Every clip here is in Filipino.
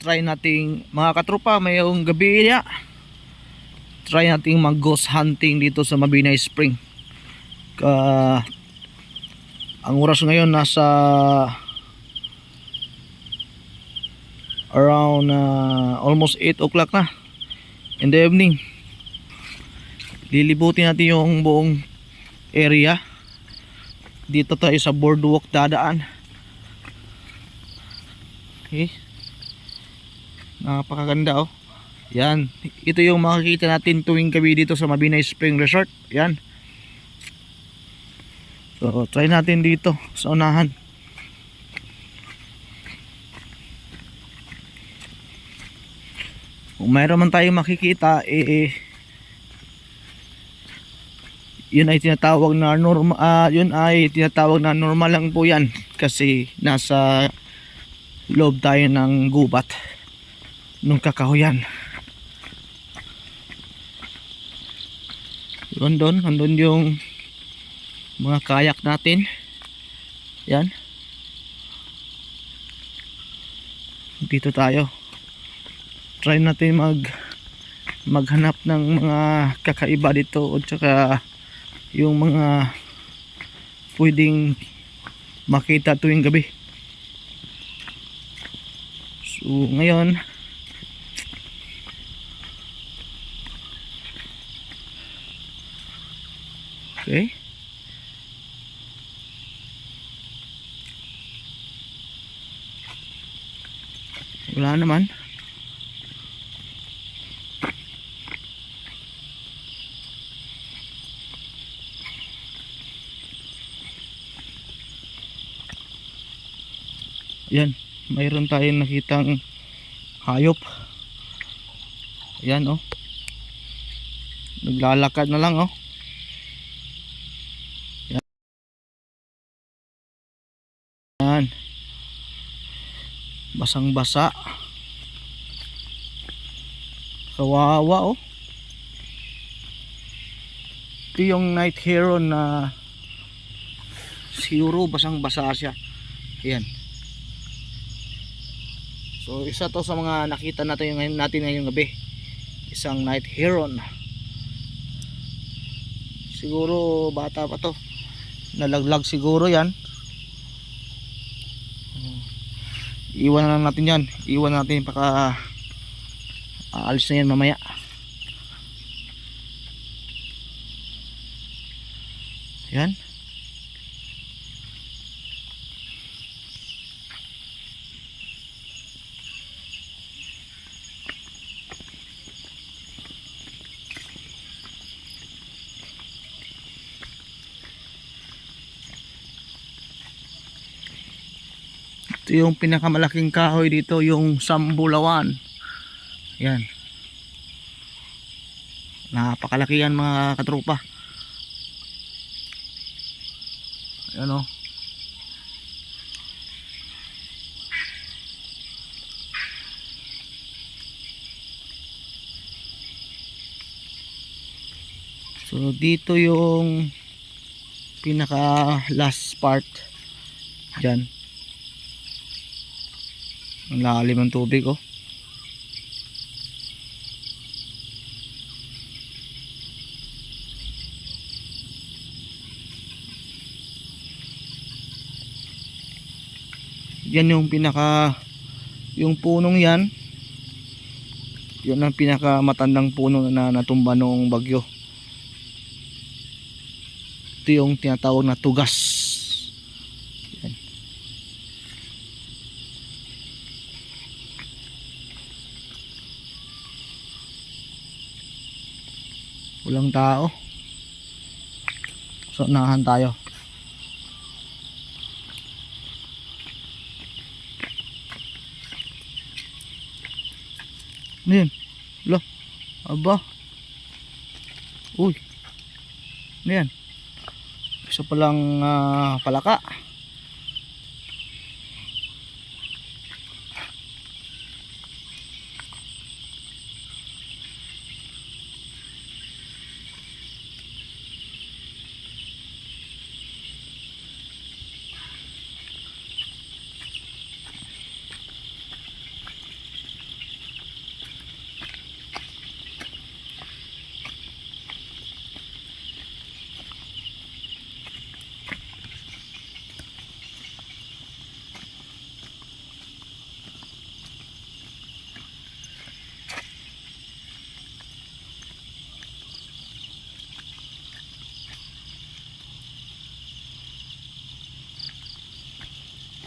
try nating mga katropa mayong gabi niya try nating mag ghost hunting dito sa Mabinay Spring. Ka ang oras ngayon nasa around uh, almost 8 o'clock na in the evening. Lilibutin natin yung buong area. Dito tayo sa boardwalk dadaan. Okay napakaganda oh. Yan. Ito yung makikita natin tuwing gabi dito sa Mabinay Spring Resort. Yan. So try natin dito sa unahan. Kung mayroon man tayong makikita eh yun ay tinatawag na normal yun ay tinatawag na normal lang po yan kasi nasa loob tayo ng gubat nung kakahuyan. Yun doon andun yung mga kayak natin. Yan. Dito tayo. Try natin mag maghanap ng mga kakaiba dito at saka yung mga pwedeng makita tuwing gabi. So ngayon okay wala naman Yan, mayroon tayong nakitang hayop. Yan oh. Naglalakad na lang oh. Yan. Basang-basa. Kawawa oh. Ito yung night hero na siguro basang-basa siya. Ayan. So isa to sa mga nakita natin ngayon natin ngayong gabi. Isang night heron. Siguro bata pa to. Nalaglag siguro 'yan. Iwan na natin 'yan. Iwan natin paka aalis na 'yan mamaya. Yan. Ito yung pinakamalaking kahoy dito, yung Sambulawan. Yan. Napakalaki yan mga katropa. Ayan o. So dito yung pinaka last part dyan ang lalim ng tubig oh. Yan yung pinaka yung punong yan. Yun ang pinaka matandang puno na natumba noong bagyo. Ito yung tinatawag na tugas. Yan. Walang tao. So, nahan tayo. Ano yun? Lo. Aba. Uy. Ano yan? Isa palang ah, palaka.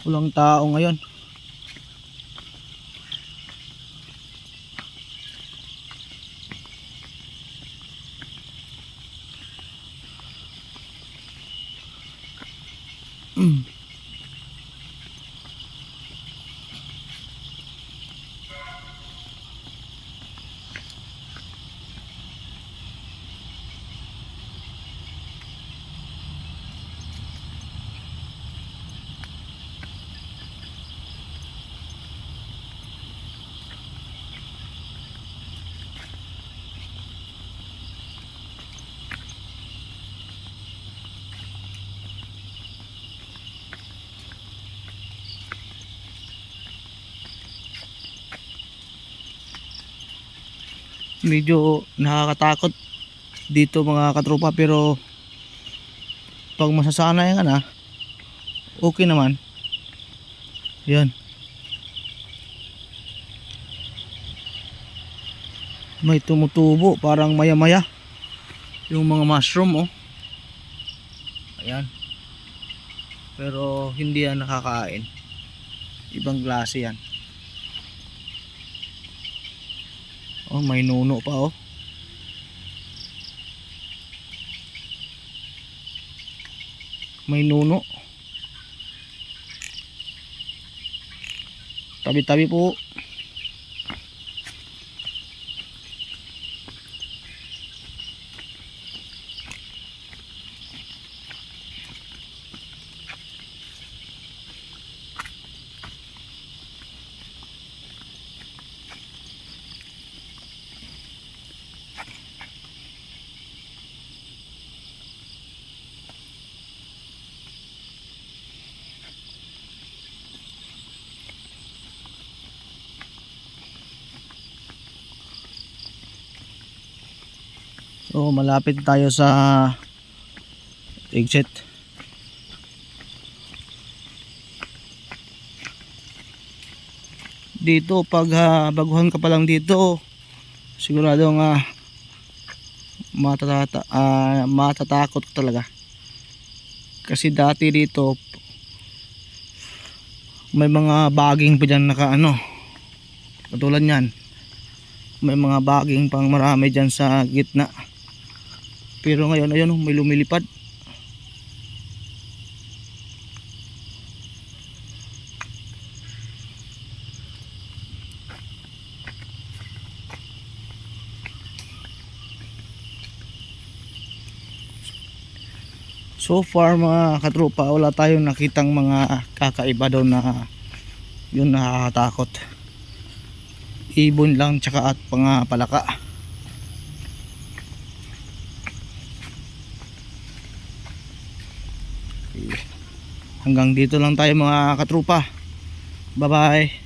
Walang tao ngayon. Mm. Medyo nakakatakot dito mga katropa pero pag masasanay ka na okay naman. Yan may tumutubo parang maya maya yung mga mushroom oh. Ayan. Pero hindi yan nakakain. Ibang klase yan Oh, may nuno pa oh. May nuno. Tabi-tabi po. So malapit tayo sa exit. Dito pag ah, baguhan ka pa lang dito, sigurado nga matata ah, matatakot talaga. Kasi dati dito may mga baging pa dyan naka ano katulad yan may mga baging pang marami dyan sa gitna pero ngayon ayun oh, may lumilipad. So far mga katropa wala tayong nakitang mga kakaiba daw na yun nakakatakot. Ibon lang tsaka at mga palaka hanggang dito lang tayo mga katrupa. Bye bye